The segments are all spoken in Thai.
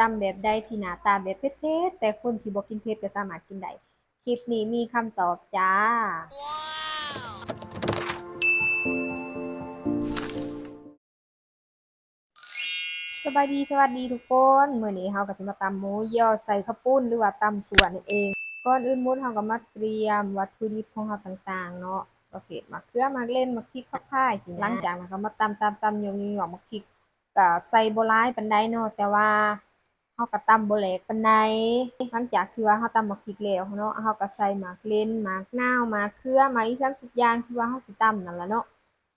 ตำแบบใดที่หน้าตาแบบเผ็ดๆแต่คนที่บ่กินเผ็ดก็สามารถกินได้ คลิปนี้มีคำตอบจ้า สบายดีสวัสดีทุกคนเมื้อนี้เฮาก็สิมาตำหมูยอใส่ข้าวปุ้นหรือว่าตำส่วนนั่นเอง ก่อนอื่นมุนเฮาก็มาเตรียมวัตถุดิบของเฮาต่างๆ เนาะประเภทมะเขือมะเล่นมะพริกผักพายหลังจากนั้นก็มาตำตำตำยงๆหยอกมะพริกก็ใส่บ่หลายปานใดเนาะแต่ว่า เฮาก็ตำบ่แหลกปานใดหลังจากที่ว่าเฮาตำมะพริกแล้วเนาะเฮาก็ใส่หมากเล่นหมากนาวหมากเขือหมากอีสานทุกอย่างที่ว่าเฮาสิตำนั่นล่ะเนาะ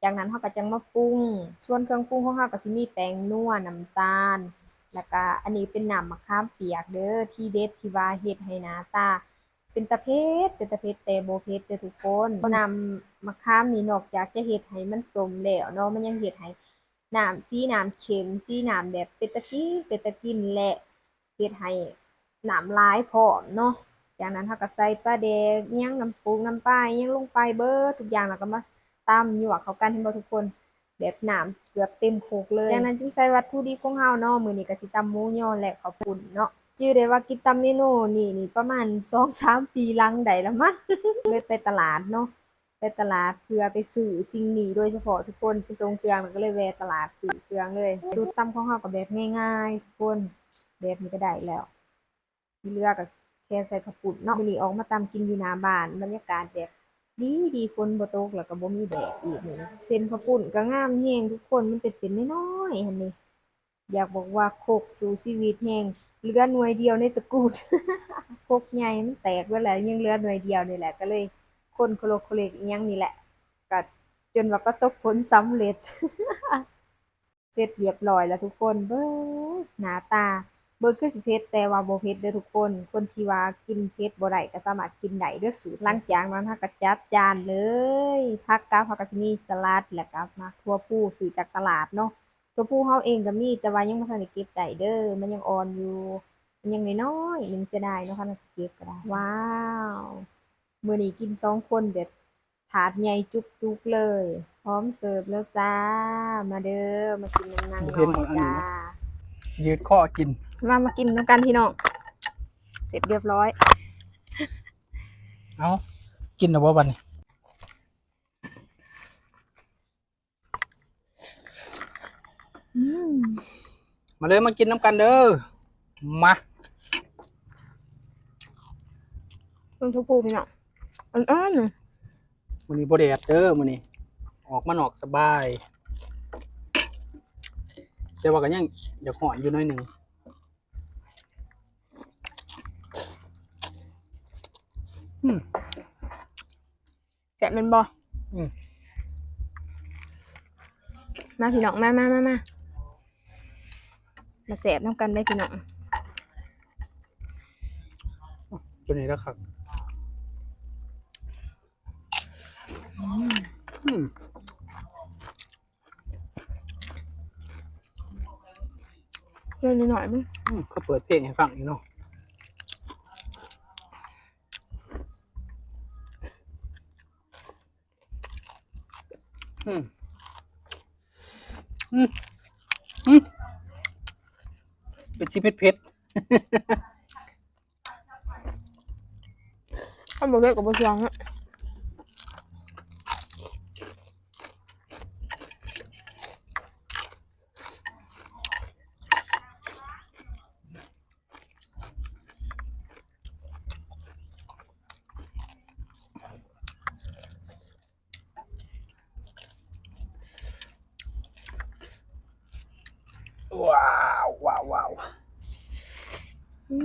จากนั้นเฮาก็จังมาปรุง ส่วนเครื่องปรุงของเฮาก็สิมีแป้งนัวน้ำตาล แล้วก็อันนี้เป็นน้ำมะขามเปียกเด้อที่เด็ดที่ว่าเฮ็ดให้หน้าตา เป็นตะเพ็ดเป็นตะเพ็ดแต่บ่เผ็ดเด้อทุกคนน้ำมะขามนี่นอกจากจะเฮ็ดให้มันสมแล้วเนาะมันยังเฮ็ดให้น้ำสีน้ำเค็มสีน้ำแบบเป็นตะกี้เป็นตะกินและ เฮ็ดให้น้ำลายพร้อมเนาะ จากนั้นเฮาก็ใส่ปลาแดกยังน้ำปรุงน้ำปลาอิหยังลงไปเบิดทุกอย่างแล้วก็มาตำหยวกเข้ากันให้บ่ทุกคนแบบน้ำเกือบเต็มโคกเลย จากนั้นจึงใส่วัตถุดิบของเฮาเนาะมื้อนี้ก็สิตำหมูยอและข้าวปุ้นเนาะชื่อได้ว่ากินตำเมนูนี่นี่ประมาณ2-3ปีหลังใดแล้วมั้งเลยไปตลาดเนาะไปตลาดเพื่อไปซื้อสิ่งนี้โดยเฉพาะทุกคนไปส่งเครื่องก็เลยแวะตลาดซื้อเครื่องเลยสูตรตำของเฮาก็แบบง่ายๆทุกคน แบบนี้ก็ได้แล้ว ที่เลือก็แค่ใส่ขปุ้นเนาะมื้อนี้ออกมาตำกินอยู่หน้าบ้านบรรยากาศแบบดีดีฝนบ่ตกแล้วก็บ่มีแดดอีกนี่เส้นขปุ้นก็งามแฮงทุกคนมันเป็นเป็นน้อยๆหั่นนี่อยากบอกว่าโคกสู่ชีวิตแฮงเหลือหน่วยเดียวในตระกูลโคกใหญ่มันแตกไปแล้วยังเหลือหน่วยเดียวนี่แหละก็เลย คนโคโลโคเลกยังนี่แหละก็จนว่าก็ตกผลสำเร็จ เสร็จเรียบร้อยแล้วทุกคนเบิ่งหน้าตา เบิ่งคือสิเผ็ดแต่ว่าบ่เผ็ดเด้อทุกคน คนที่ว่ากินเผ็ดบ่ได้ก็สามารถกินได้เด้อสูตรหลังจากนั้นเราก็จัดจานเลยผักกาดผักกะสิมีสลัดแล้วก็มาทั่วผู้ซื้อจากตลาดเนาะทั่วผู้เฮาเองก็มีแต่ว่ายังบ่ทันได้เก็บได้เด้อมันยังอ่อนอยู่มันยังน้อยๆหนึงจะได้เนาะคันว่าสิเก็บก็ได้ว้าวมื้อนี้กินสองคนแบบถาดใหญ่จุกๆเลย พร้อมเสิร์ฟแล้วจ้า มาเด้อมากินนางๆหน่อยจ้ายืดข้อกิน มามากินน้ำกันพี่น้อง เสร็จเรียบร้อย เอากินเอาบ่บัดนี้มาเลยมากินน้ำกันเด้อ มาเพิ่งทุกปูพี่น้องอ่อนๆน่ะมื้อนี้บ่แดดเด้อมื้อนี้ ออกมานอกสบาย แต่ว่าก็ยังอยากหอนอยู่หน้อยหนึง อืม แซ่บแมันบ่อืมมาพี่น้องมามามามามาแซ่บน้ำกันได้พี่น้องตัวนี้แล้วครับอืมเล่นหน่อยมั้งอืมเขาเปิดเพลงให้ฟังอยู่เนาะ อืมอืมอืมเป็นชิเผ็ดเพชรถ้าบ่เลิกกับบ่ช่วงฮะ ว้าวว้าวว้าว อืม แ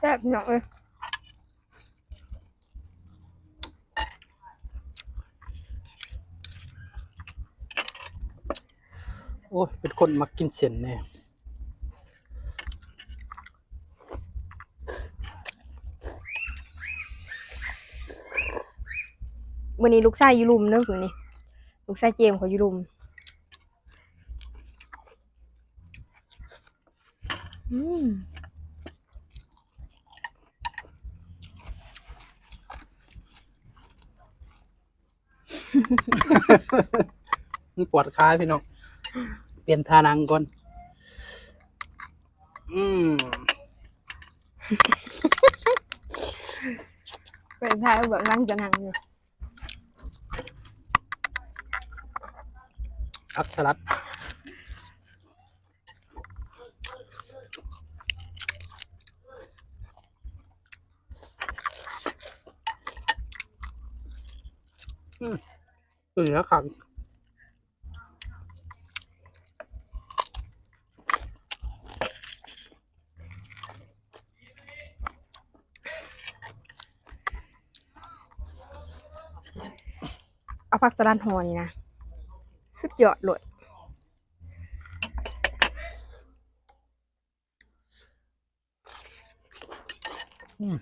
ซ่บพี่น้องเอ้ยโอ้ยเป็นคนมักกินเส้นแน่ มื่อนี้ลูกไส้ยูรุมเนอะมื่นี้ลูกไส้เจมเขาอยูรุมอืมปวดขาพี่น้อง เปลี่ยนท่านังก่อน อืมเป็นท้ายแบบนั่งจะนั่งอยู่ อักสลัดอืมตัวเหลือขังเอาผักสลัดหอนี่นะ ยอดหลดอืม